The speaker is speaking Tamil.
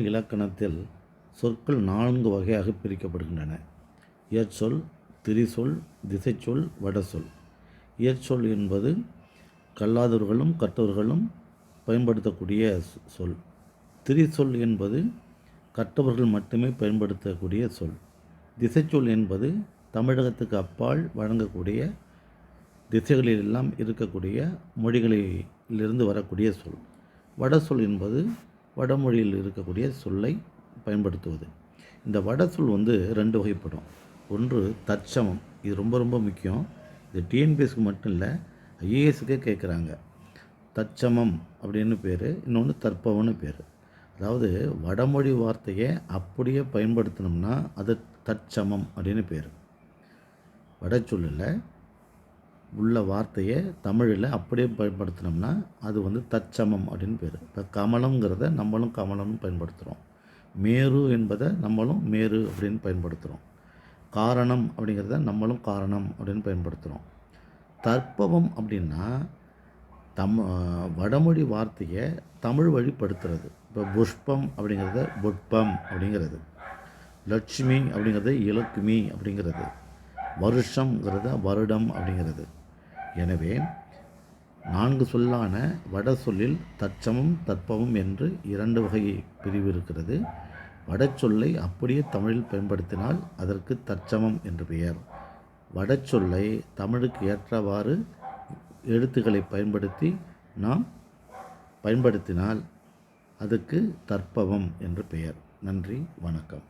இலக்கணத்தில் சொற்கள் நான்கு வகையாக பிரிக்கப்படுகின்றன. இயற்சொல் திரிசொல் திசைச்சொல் வடசொல். இயற்சொல் என்பது கல்லாதவர்களும் கற்றவர்களும் பயன்படுத்தக்கூடிய சொ- சொல். திரிசொல் என்பது கற்றவர்கள் மட்டுமே பயன்படுத்தக்கூடிய சொல். திசைச்சொல் என்பது தமிழகத்துக்கு அப்பால் வழங்கக்கூடிய திசைகளிலெல்லாம் இருக்கக்கூடிய மொழிகளிலிருந்து வரக்கூடிய சொல். வடசொல் என்பது வடமொழியில் இருக்கக்கூடிய சொல்லை பயன்படுத்துவது. இந்த வடசொல் வந்து ரெண்டு வகைப்படும். ஒன்று தற்சமம் இது ரொம்ப ரொம்ப முக்கியம். இது டிஎன்பிஎஸ்க்கு மட்டும் இல்லை ஐஏஎஸ்க்கே கேட்குறாங்க தற்சமம் அப்படின்னு பேர் இன்னொன்று தற்பவன்னு பேர். அதாவது வடமொழி வார்த்தையை அப்படியே பயன்படுத்தினோம்னா அது தற்சமம் அப்படின்னு பேர். வடச்சொல்லில் உள்ள வார்த்தையை தமிழில் அப்படியே பயன்படுத்தினோம்னா அது வந்து தற்சமம் அப்படின்னு பேர். இப்போ கமலம்ங்கிறத நம்மளும் கமலம்னு பயன்படுத்துகிறோம் மேரு என்பதை நம்மளும் மேரு அப்படின்னு பயன்படுத்துகிறோம் காரணம் அப்படிங்கிறத நம்மளும் காரணம் அப்படின்னு பயன்படுத்துகிறோம் தற்பவம் அப்படின்னா தம் வடமொழி வார்த்தையை தமிழ் வழிப்படுத்துறது. இப்போ புஷ்பம் அப்படிங்கிறத புட்பம் அப்படிங்கிறது. லட்சுமி அப்படிங்கிறது இலக்குமி அப்படிங்கிறது. வருஷங்கிறத வருடம் அப்படிங்கிறது. எனவே நான்கு சொல்லான வட சொல்லில் தற்சமம் தற்பவம் என்று இரண்டு வகை பிரிவு இருக்கிறது. வடச்சொல்லை அப்படியே தமிழில் பயன்படுத்தினால் அதற்கு தற்சமம் என்று பெயர். வடச்சொல்லை தமிழுக்கு ஏற்றவாறு எழுத்துக்களை பயன்படுத்தி நாம் பயன்படுத்தினால் அதுக்கு தற்பவம் என்று பெயர். நன்றி வணக்கம்.